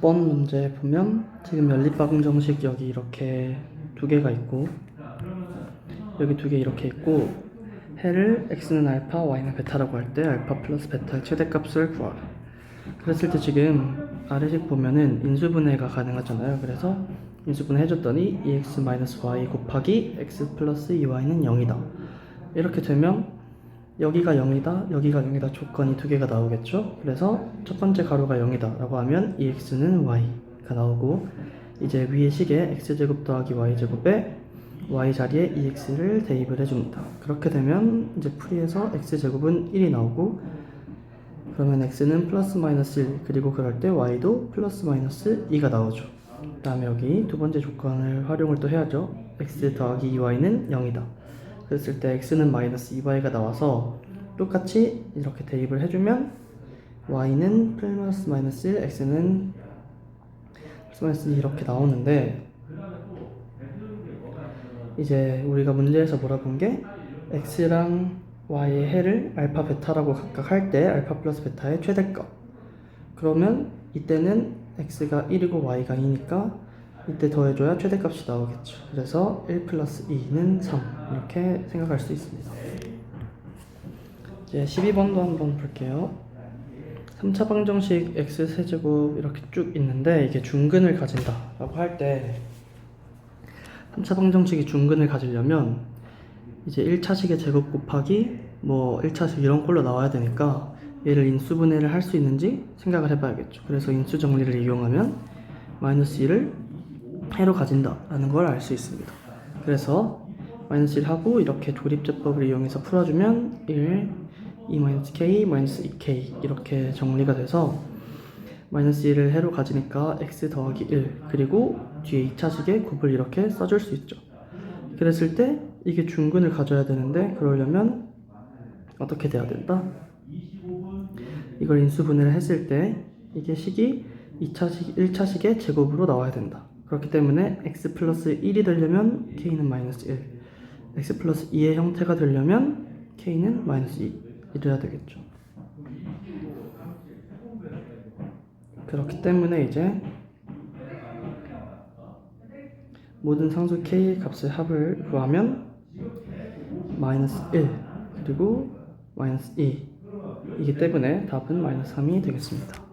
4번 문제 보면 지금 연립방정 정식 여기 이렇게 두 개가 있고 여기 두 개 이렇게 있고 해를 x는 알파, y는 베타라고 할 때 알파 플러스 베타의 최대값을 구하라. 그랬을 때 지금 아래식 보면은 인수분해가 가능하잖아요. 그래서 인수분해 해줬더니 2x-y 곱하기 x 플러스 2y는 0이다. 이렇게 되면 여기가 0이다, 여기가 0이다 조건이 두 개가 나오겠죠? 그래서 첫 번째 가로가 0이다 라고 하면 2x는 y가 나오고 이제 위의 식에 x제곱 더하기 y제곱에 y 자리에 2x를 대입을 해줍니다. 그렇게 되면 이제 풀이에서 x제곱은 1이 나오고 그러면 x는 플러스 마이너스 1 그리고 그럴 때 y도 플러스 마이너스 2가 나오죠. 그 다음에 여기 두 번째 조건을 활용을 또 해야죠. x 더하기 2y는 0이다. 그랬을 때 x는 마이너스 2y가 나와서 똑같이 이렇게 대입을 해주면 y는 플러스 마이너스 1, x는 플러스 마이너스 2 이렇게 나오는데 이제 우리가 문제에서 물어본 게 x랑 y의 해를 알파 베타라고 각각 할 때 알파 플러스 베타의 최대값. 그러면 이때는 x가 1이고 y가 2니까 이때 더해줘야 최대값이 나오겠죠. 그래서 1 플러스 2는 3 이렇게 생각할 수 있습니다. 이제 12번도 한번 볼게요. 3차 방정식 x 세제곱 이렇게 쭉 있는데 이게 중근을 가진다 라고 할 때 3차 방정식이 중근을 가지려면 이제 1차식의 제곱 곱하기 뭐 1차식 이런 꼴로 나와야 되니까 얘를 인수분해를 할 수 있는지 생각을 해봐야겠죠. 그래서 인수 정리를 이용하면 마이너스 1을 해로 가진다 라는 걸 알 수 있습니다. 그래서 마이너스 1 하고 이렇게 조립제법을 이용해서 풀어주면 1, 2 마이너스 k, 마이너스 2k 이렇게 정리가 돼서 마이너스 1을 해로 가지니까 x 더하기 1 그리고 뒤에 2차식에 곱을 이렇게 써줄 수 있죠 그랬을 때 이게 중근을 가져야 되는데 그러려면 어떻게 돼야 된다? 이걸 인수분해를 했을 때 이게 식이 2차식, 1차식의 제곱으로 나와야 된다 그렇기 때문에 x 플러스 1이 되려면 k는 마이너스 1 x 플러스 2의 형태가 되려면 k는 마이너스 2 이래야 되겠죠 그렇기 때문에 이제 모든 상수 k 값의 합을 구하면 마이너스 1 그리고 마이너스 2 이기 때문에 답은 마이너스 3이 되겠습니다.